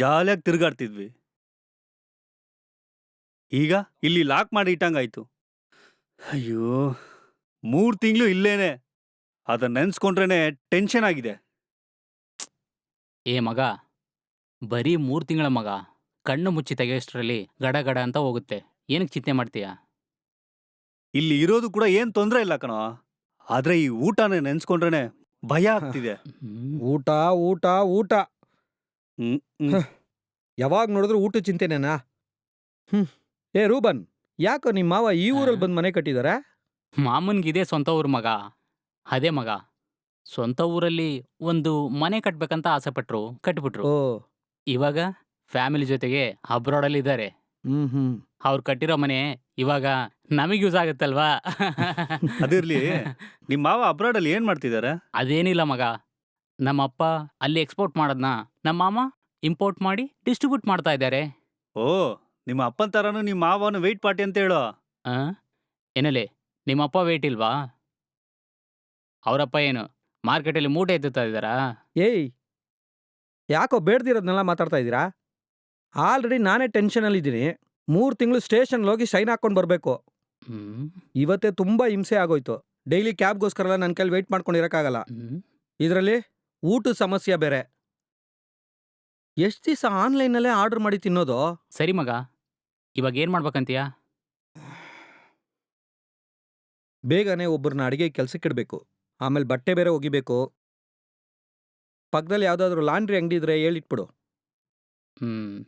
ಜಾಲಿಯಾಗಿ ತಿರುಗಾಡ್ತಿದ್ವಿ. ಈಗ ಇಲ್ಲಿ ಲಾಕ್ ಮಾಡಿ ಇಟ್ಟಂಗಾಯ್ತು. ಅಯ್ಯೋ ಮೂರು ತಿಂಗಳು ಇಲ್ಲೇನೆ. ಅದನ್ನ ನೆನ್ಸ್ಕೊಂಡ್ರೇನೆ ಟೆನ್ಷನ್ ಆಗಿದೆ. ಏ ಮಗ ಬರೀ ಮೂರು ತಿಂಗಳ ಮಗ ಕಣ್ಣು ಮುಚ್ಚಿ ತೆಗೆಯೋಷ್ಟರಲ್ಲಿ ಗಡ ಗಡ ಅಂತ ಹೋಗುತ್ತೆ. ಏನಕ್ಕೆ ಚಿಂತೆ ಮಾಡ್ತೀಯ? ಇಲ್ಲಿ ಇರೋದು ಕೂಡ ಏನ್ ತೊಂದ್ರೆ ಇಲ್ಲ ಕಣೋ. ಆದ್ರೆ ಈ ಊಟನೇ ನೆನ್ಸ್ಕೊಂಡ್ರೇನೆ ಭಯ ಆಗ್ತಿದೆ. ಊಟ ಊಟ ಊಟ. ಯಾವಾಗ ನೋಡಿದ್ರು ಊಟ ಚಿಂತೆನೇನಾ? ಹ್ಮ್. ಏ ರೂಬನ್ ಯಾಕೋ ನಿಮ್ಮ ಮಾವ ಈ ಊರಲ್ಲಿ ಬಂದು ಮನೆ ಕಟ್ಟಿದಾರೆ? ಮಾಮನ್ಗಿದೆ ಸ್ವಂತ ಊರು ಮಗ. ಅದೇ ಮಗ. ಸ್ವಂತ ಊರಲ್ಲಿ ಒಂದು ಮನೆ ಕಟ್ಬೇಕಂತ ಆಸೆ ಪಟ್ರು ಕಟ್ಬಿಟ್ರು. ಓ. ಇವಾಗ ಫ್ಯಾಮಿಲಿ ಜೊತೆಗೆ ಅಬ್ರಾಡಲ್ಲಿ ಇದ್ದಾರೆ ಹ್ಮ್ ಹ್ಮ್. ಅವ್ರು ಕಟ್ಟಿರೋ ಮನೆ ಇವಾಗ ನಮಗೆ ಯೂಸ್ ಆಗುತ್ತಲ್ವಾ? ಅದಿರ್ಲಿ. ನಿಮ್ಮ ಮಾವ ಅಬ್ರಾಡಲ್ಲಿ ಏನ್ ಮಾಡ್ತಿದಾರ? ಅದೇನಿಲ್ಲ ಮಗ. ನಮ್ಮಪ್ಪ ಅಲ್ಲಿ ಎಕ್ಸ್ಪೋರ್ಟ್ ಮಾಡೋದ್ನ. ನಮ್ಮ ಮಾಮ ಇಂಪೋರ್ಟ್ ಮಾಡಿ ಡಿಸ್ಟ್ರಿಬ್ಯೂಟ್ ಮಾಡ್ತಾ ಇದ್ದಾರೆ. ಓ ನಿಮ್ಮ ಅಪ್ಪನ ತರನು ನಿಮ್ಮ ಮಾವನು ವೆಯ್ಟ್ ಪಾರ್ಟಿ ಅಂತ ಹೇಳೋ? ಆ? ಏನಲೆ ನಿಮ್ಮಪ್ಪ ವೆಯ್ಟ್ ಇಲ್ವಾ? ಅವರಪ್ಪ ಏನು ಮಾರ್ಕೆಟಲ್ಲಿ ಮೂಟೆ ಎತ್ತುತ್ತಾ ಇದ್ದಾರಾ? ಏಯ್ ಯಾಕೋ ಬೇಡ್ದಿರೋದ್ನೆಲ್ಲ ಮಾತಾಡ್ತಾ ಇದ್ದೀರಾ? ಆಲ್ರೆಡಿ ನಾನೇ ಟೆನ್ಷನಲ್ಲಿ ಇದ್ದೀನಿ. ಮೂರು ತಿಂಗಳು ಸ್ಟೇಷನ್ಗೆ ಹೋಗಿ ಸೈನ್ ಹಾಕ್ಕೊಂಡು ಬರಬೇಕು. ಹ್ಮ್. ಇವತ್ತೇ ತುಂಬ ಹಿಂಸೆ ಆಗೋಯ್ತು. ಡೈಲಿ ಕ್ಯಾಬ್ಗೋಸ್ಕರ ನನ್ನ ಕೈಲಿ ವೆಯ್ಟ್ ಮಾಡ್ಕೊಂಡಿರೋಕ್ಕಾಗಲ್ಲ. ಹ್ಮ್. ಇದರಲ್ಲಿ ಊಟದ ಸಮಸ್ಯೆ ಬೇರೆ. ಎಷ್ಟು ದಿವಸ ಆನ್ಲೈನಲ್ಲೇ ಆರ್ಡರ್ ಮಾಡಿ ತಿನ್ನೋದು? ಸರಿ ಮಗ ಇವಾಗ ಏನು ಮಾಡ್ಬೇಕಂತೀಯ? ಬೇಗನೆ ಒಬ್ಬರನ್ನ ಅಡುಗೆ ಕೆಲ್ಸಕ್ಕೆ ಇಡಬೇಕು. ಆಮೇಲೆ ಬಟ್ಟೆ ಬೇರೆ ಒಗಿಬೇಕು. ಪಕ್ಕದಲ್ಲಿ ಯಾವುದಾದ್ರೂ ಲಾಂಡ್ರಿ ಅಂಗಡಿ ಇದ್ರೆ ಹೇಳಿಟ್ಬಿಡು. ಹ್ಮ್.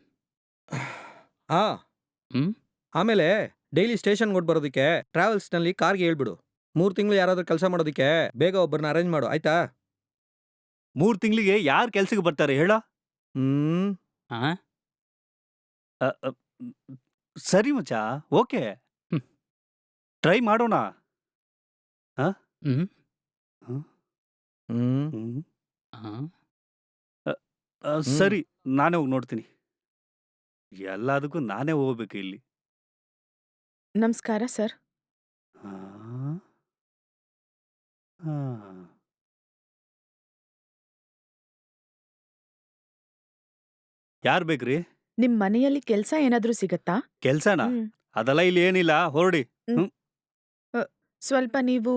ಆ. ಹ್ಮ್? ಆಮೇಲೆ ಡೈಲಿ ಸ್ಟೇಷನ್ ಕೊಟ್ಟು ಬರೋದಕ್ಕೆ ಟ್ರಾವೆಲ್ಸ್ನಲ್ಲಿ ಕಾರ್ಗೆ ಹೇಳ್ಬಿಡು. ಮೂರು ತಿಂಗಳು ಯಾರಾದರೂ ಕೆಲಸ ಮಾಡೋದಕ್ಕೆ ಬೇಗ ಒಬ್ಬರನ್ನ ಅರೇಂಜ್ ಮಾಡು ಆಯ್ತಾ? ಮೂರ್ ತಿಂಗಳಿಗೆ ಯಾರ್ ಕೆಲ್ಸಕ್ಕೆ ಬರ್ತಾರೆ ಹೇಳ ಹ್ಮ್ ಆ? ಸರಿ ಮಚ್ಚ ಓಕೆ ಹ್ಮ್. ಟ್ರೈ ಮಾಡೋಣ ಹ್ಮ್ ಹ್ಮ್ ಹ್ಮ್. ಆ? ಆ, ಸರಿ ನಾನೇ ಹೋಗಿ ನೋಡ್ತೀನಿ ಎಲ್ಲದಕ್ಕೂ ನಾನೇ ಹೋಗ್ಬೇಕು ಇಲ್ಲಿ ನಮಸ್ಕಾರ ಸರ್ ಆ? ಆ. ಯಾರ್ ಬೇಕ್ರಿ? ನಿಮ್ ಮನೆಯಲ್ಲಿ ಕೆಲ್ಸ ಏನಾದ್ರೂ ಸಿಗತ್ತಾ? ಕೆಲ್ಸನ? ಹ್ಮ್. ಅದೆಲ್ಲ ಇಲ್ಲಿ ಏನಿಲ್ಲ ಹೊರಡಿ. ಸ್ವಲ್ಪ ನೀವು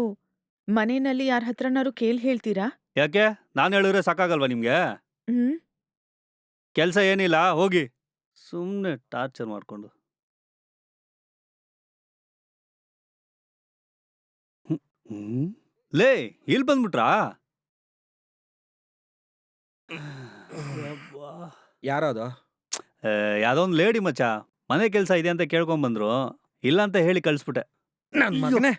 ಮನೆಯಲ್ಲಿ ಯಾರ ಹತ್ರನಾರು ಕೇಳ್ ಹೇಳ್ತೀರಾ? ಯಾಕೆ? ನಾನು ಹೇಳಿದ್ರೆ ಸಾಕಾಗಲ್ವಾ ನಿಮ್ಗೆ? ಹ್ಮ್. ಕೆಲ್ಸ ಏನಿಲ್ಲ ಹೋಗಿ. ಸುಮ್ನೆ ಟಾರ್ಚರ್ ಮಾಡ್ಕೊಂಡು. ಹ್ಮ್. ಹ್ಮ್. ಲೇ ಇಲ್ಲಿ ಬಂದ್ಬಿಟ್ರಾ? ಯಬ್ಬಾ. ಯಾರೋ ಅದು ಏ, ಯಾವ್ದೋ ಒಂದು ಲೇಡಿ ಮಚ್ಚ ಮನೆ ಕೆಲಸ ಇದೆ ಅಂತ ಕೇಳ್ಕೊಂಡ್ ಬಂದ್ರು ಇಲ್ಲ ಅಂತ ಹೇಳಿ ಕಳಿಸ್ಬಿಟ್ಟೆ. ನನ್ ಮಗನೇ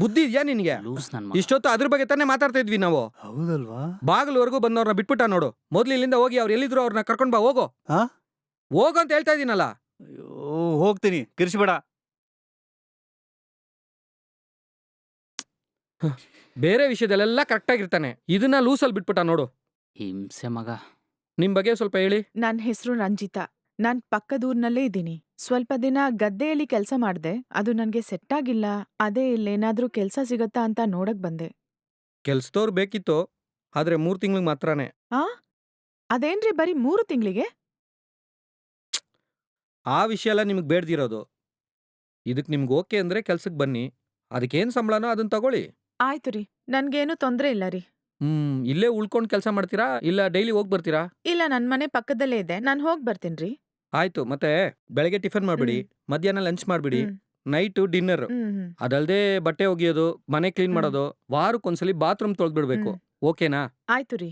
ಬುದ್ಧಿ ಇದೆಯಾ ನಿನ್ಗೆ? ಲೂಸ್ ಇಷ್ಟೊತ್ತು ಅದ್ರ ಬಗ್ಗೆ ತಾನೇ ಮಾತಾಡ್ತಾ ಇದ್ವಿ ನಾವು. ಹೌದಲ್ವಾ? ಬಾಗಿಲವರೆಗೂ ಬಂದವ್ರನ್ನ ಬಿಟ್ಬಿಟ್ಟ ನೋಡು. ಮೊದ್ಲು ಇಲ್ಲಿಂದ ಹೋಗಿ ಅವ್ರು ಎಲ್ಲಿದ್ರು ಅವ್ರನ್ನ ಕರ್ಕೊಂಡ್ ಬಾ ಹೋಗೋ. ಹಾ? ಹೋಗು ಅಂತ ಹೇಳ್ತಾ ಇದೀನಲ್ಲ ಅಯ್ಯೋ ಹೋಗ್ತೀನಿ ಕಿರ್ಚ್ಬೇಡ. ಬೇರೆ ವಿಷಯದಲ್ಲೆಲ್ಲ ಕರೆಕ್ಟಾಗಿರ್ತಾನೆ ಇದನ್ನ ಲೂಸಲ್ಲಿ ಬಿಟ್ಬಿಟ್ಟ ನೋಡು. ಹಿಂಸೆ ಮಗ. ನಿಮ್ ಬಗ್ಗೆ ಸ್ವಲ್ಪ ಹೇಳಿ. ನನ್ನ ಹೆಸರು ರಂಜಿತಾ. ನಾನ್ ಪಕ್ಕದೂರ್ನಲ್ಲೇ ಇದ್ದೀನಿ. ಸ್ವಲ್ಪ ದಿನ ಗದ್ದೆಯಲ್ಲಿ ಕೆಲಸ ಮಾಡ್ದೆ. ಅದು ನನ್ಗೆ ಸೆಟ್ ಆಗಿಲ್ಲ. ಅದೇ ಇಲ್ಲೇನಾದ್ರೂ ಕೆಲಸ ಸಿಗತ್ತಾ ಅಂತ ನೋಡಕ್ ಬಂದೆ. ಕೆಲ್ಸದವ್ರು ಬೇಕಿತ್ತು ಆದ್ರೆ ಮೂರ್ ತಿಂಗ್ಳಿಗೆ ಮಾತ್ರನೇ. ಆ? ಅದೇನ್ರಿ ಬರೀ ಮೂರು ತಿಂಗಳಿಗೆ? ಆ ವಿಷಯ ಎಲ್ಲ ನಿಮ್ಗೆ ಬೇಡ್ದಿರೋದು. ಇದಕ್ ನಿಮ್ಗೆ ಓಕೆ ಅಂದ್ರೆ ಕೆಲ್ಸಕ್ಕೆ ಬನ್ನಿ. ಅದಕ್ಕೇನು ಸಂಬಳನೋ ಅದನ್ನ ತಗೊಳ್ಳಿ. ಆಯ್ತು ರೀ. ನನ್ಗೇನು ತೊಂದ್ರೆ ಇಲ್ಲ ರೀ. ಹ್ಮ್ ಇಲ್ಲೇ ಉಳ್ಕೊಂಡ್ ಕೆಲಸ ಮಾಡ್ತೀರಾ? ಇಲ್ಲ ಡೈಲಿ ಹೋಗಿ ಬರ್ತೀರಾ? ಇಲ್ಲ ನನ್ ಮನೆ ಪಕ್ಕದಲ್ಲೇ ಇದೆ. ನಾನ್ ಹೋಗ್ ಬರ್ತೀನ್ರಿ ಆಯ್ತು ಮತ್ತೆ ಬೆಳಗ್ಗೆ ಟಿಫನ್ ಮಾಡ್ಬಿಡಿ ಮಧ್ಯಾಹ್ನ ಲಂಚ್ ಮಾಡ್ಬಿಡಿ ನೈಟ್ ನೈಟು ಡಿನ್ನರ್ ಹ್ಮ್ ಹ್ಮ್. ಅದಲ್ದೆ ಬಟ್ಟೆ ಒಗೆಯೋದು ಮನೆ ಕ್ಲೀನ್ ಹ್ಮ್. ಮಾಡೋದು ವಾರಕ್ಕೊಂದ್ಸಲಿ ಬಾತ್ರೂಮ್ ತೊಳ್ದ್ಬಿಡ್ಬೇಕು. ಹ್ಮ್. ಓಕೆನಾ? ಆಯ್ತು ರೀ.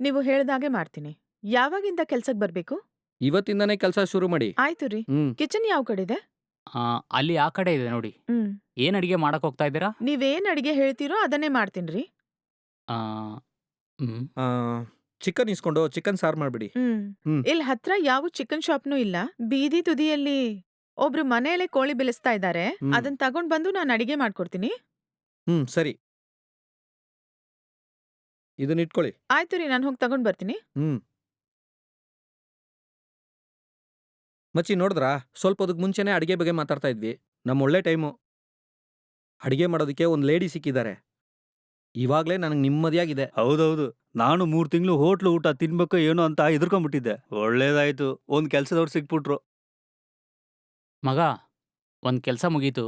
ನೀವು ಹೇಳ್ದಾಗೆ ಮಾಡ್ತೀನಿ. ಯಾವಾಗಿಂದ ಕೆಲ್ಸಕ್ ಬರ್ಬೇಕು? ಇವತ್ತಿಂದಾನೇ ಕೆಲಸ ಶುರು ಮಾಡಿ. ಆಯ್ತು ರೀ. ಹ್ಮ್. ಕಿಚನ್ ಯಾವ ಕಡೆ ಇದೆ? ಆ, ಅಲ್ಲಿ ಆ ಕಡೆ ಇದೆ ನೋಡಿ. ಹ್ಮ್. ಏನ್ ಅಡಿಗೆ ಮಾಡಕ್ ಹೋಗ್ತಾ ಇದ್ದೀರಾ? ನೀವೇನ್ ಅಡಿಗೆ ಹೇಳ್ತೀರೋ ಅದನ್ನೇ ಮಾಡ್ತೀನ್ರಿ ಆ, ಹ್ಮ್. ಚಿಕನ್ ಇಸ್ಕೊಂಡು ಚಿಕನ್ ಸಾರ್ ಮಾಡ್ಬಿಡಿ. ಹ್ಮ್. ಹ್ಮ್. ಇಲ್ಲಿ ಹತ್ರ ಯಾವ ಚಿಕನ್ ಶಾಪ್ನೂ ಇಲ್ಲ. ಬೀದಿ ತುದಿಯಲ್ಲಿ ಒಬ್ರು ಮನೆಯಲ್ಲೇ ಕೋಳಿ ಬೆಳೆಸ್ತಾ ಇದ್ದಾರೆ ಹ್ಮ್. ಅದನ್ನ ತಗೊಂಡ್ ಬಂದು ನಾನು ಅಡಿಗೆ ಮಾಡ್ಕೊಡ್ತೀನಿ. ಹ್ಮ್ ಸರಿ. ಇದನ್ನ ಇಟ್ಕೊಳ್ಳಿ. ಆಯ್ತು ರೀ ನಾನು ಹೋಗಿ ತಗೊಂಡ್ ಬರ್ತೀನಿ. ಹ್ಮ್. ಮಚ್ಚಿ ನೋಡಿದ್ರಾ? ಸ್ವಲ್ಪ ಅದಕ್ಕೆ ಮುಂಚೆನೆ ಅಡಿಗೆ ಬಗ್ಗೆ ಮಾತಾಡ್ತಾ ಇದ್ವಿ. ನಮ್ಮ ಒಳ್ಳೆ ಟೈಮು. ಅಡಿಗೆ ಮಾಡೋದಕ್ಕೆ ಒಂದು ಲೇಡಿ ಸಿಕ್ಕಿದ್ದಾರೆ. ಇವಾಗಲೇ ನನಗೆ ನೆಮ್ಮದಿಯಾಗಿದೆ. ಹೌದೌದು. ನಾನು ಮೂರ್ ತಿಂಗಳು ಹೋಟ್ಲು ಊಟ ತಿನ್ಬೇಕು ಏನೋ ಅಂತ ಹೆದರ್ಕೊಂಡ್ಬಿಟ್ಟಿದ್ದೆ ಒಳ್ಳೇದಾಯ್ತು. ಒಂದ್ ಕೆಲ್ಸದವ್ರು ಸಿಕ್ಬಿಟ್ರು. ಮಗ ಒಂದು ಕೆಲಸ ಮುಗೀತು.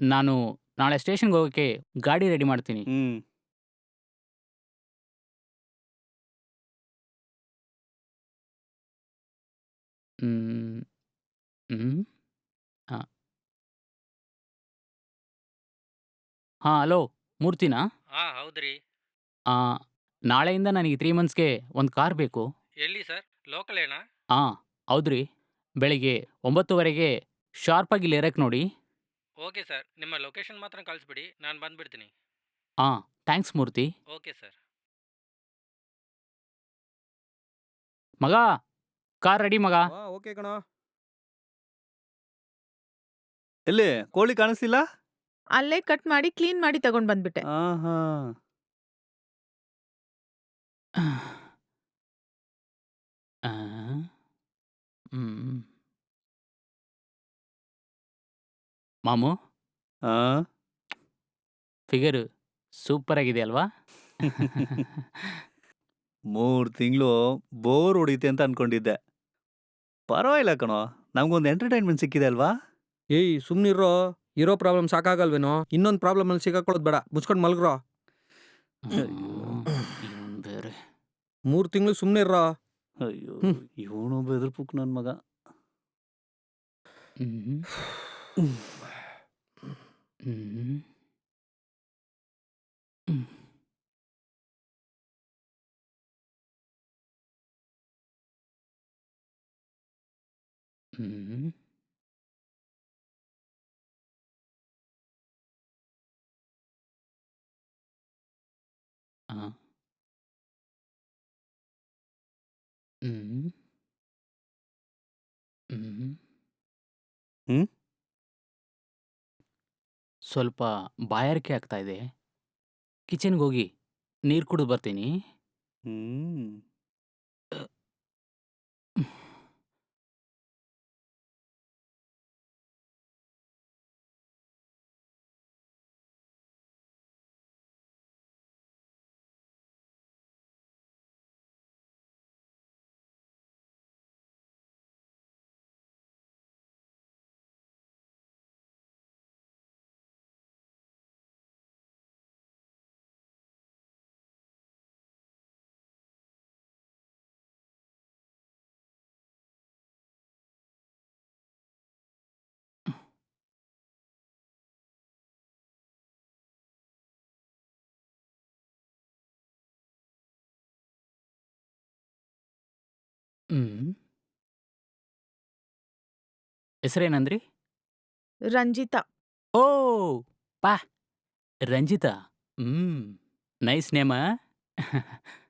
ನಾನು ನಾಳೆ ಸ್ಟೇಷನ್ಗೆ ಹೋಗೋಕ್ಕೆ ಗಾಡಿ ರೆಡಿ ಮಾಡ್ತೀನಿ. ಹ್ಮ್. ಹ್ಮ್. ಹ್ಮ್. ಹಾಂ. ಹಾಂ ಹಲೋ. ಮೂರ್ತಿನಾ ಹಾಂ ಹೌದ್ರಿ. ಆ, ನಾಳೆಯಿಂದ ನನಗೆ ತ್ರೀ ಮಂತ್ಸ್ಗೆ ಒಂದು ಕಾರ್ ಬೇಕು. ಎಲ್ಲಿ ಸರ್? ಲೋಕಲ್ ಏನಾ? ಹಾಂ ಹೌದ್ರಿ. ಬೆಳಿಗ್ಗೆ ಒಂಬತ್ತುವರೆಗೆ ಶಾರ್ಪಾಗಿ ಇಲ್ಲಿ ಇರಕ್ಕೆ ನೋಡಿ. Okay sir. ನಿಮ್ಮ ಲೊಕೇಶನ್ ಮಾತ್ರ ಕಳಿಸ್ಬಿಡಿ. ನಾನು ಬಂದ್ಬಿಡ್ತೀನಿ. ಹಾಂ ಥ್ಯಾಂಕ್ಸ್ ಮೂರ್ತಿ. Okay sir. ಮಗ ಕಾರ್ ರೆಡಿ ಮಗ? ಓಕೆ ಕಣ. ಎಲ್ಲಿ ಕೋಳಿ ಕಾಣಿಸ್ತಿಲ್ಲ? ಅಲ್ಲೇ ಕಟ್ ಮಾಡಿ ಕ್ಲೀನ್ ಮಾಡಿ ತಗೊಂಡ್ ಬಂದ್ಬಿಟ್ಟೆ. ಆಹಾ. ಆ, ಹ್ಮ್. ಮಾಮು? ಆ? ಫಿಗರು ಸೂಪರ್ ಆಗಿದೆ ಅಲ್ವಾ? ಮೂರ್ ತಿಂಗಳು ಬೋರ್ ಹೊಡಿತೆ ಅಂತ ಅನ್ಕೊಂಡಿದ್ದೆ. ಪರವಾಗಿಲ್ಲ ಕಣೋ ನಮ್ಗೊಂದು ಎಂಟರ್ಟೈನ್ಮೆಂಟ್ ಸಿಕ್ಕಿದೆ ಅಲ್ವಾ? ಏಯ್ ಸುಮ್ನಿರೋ ಇರೋ ಪ್ರಾಬ್ಲಮ್ ಸಾಕಾಗಲ್ವೇನೋ ಇನ್ನೊಂದು ಪ್ರಾಬ್ಲಮ್ ಅಲ್ಲಿ ಸಿಗಾಕೊಳ್ಳೋದು ಬೇಡ ಮುಚ್ಕೊಂಡು ಮಲಗ್ರೋ. ಇವ್ನ್ ಬೇರೆ ಮೂರು ತಿಂಗಳು ಸುಮ್ಮನೆ ಇರೋ ಅಯ್ಯೋ. ಇವನು ಬೆದರ್ಪುಕ್ ನನ್ನ ಮಗ ಹ್ಮ್. ಹ್ಮ್. ಹ್ಮ್. ಹ್ಮ್? ಸ್ವಲ್ಪ ಬಾಯಾರಿಕೆ ಆಗ್ತಾ ಇದೆ ಕಿಚನ್ಗೆ ಹೋಗಿ ನೀರು ಕುಡಿದು ಬರ್ತೀನಿ ಹ್ಮ್ ಹ್ಮ್. ಹೆಸರೇನಂದ್ರಿ? ರಂಜಿತಾ. ಓ ಪಾ ರಂಜಿತಾ. ಹ್ಮ್ ನೈಸ್ ನೇಮ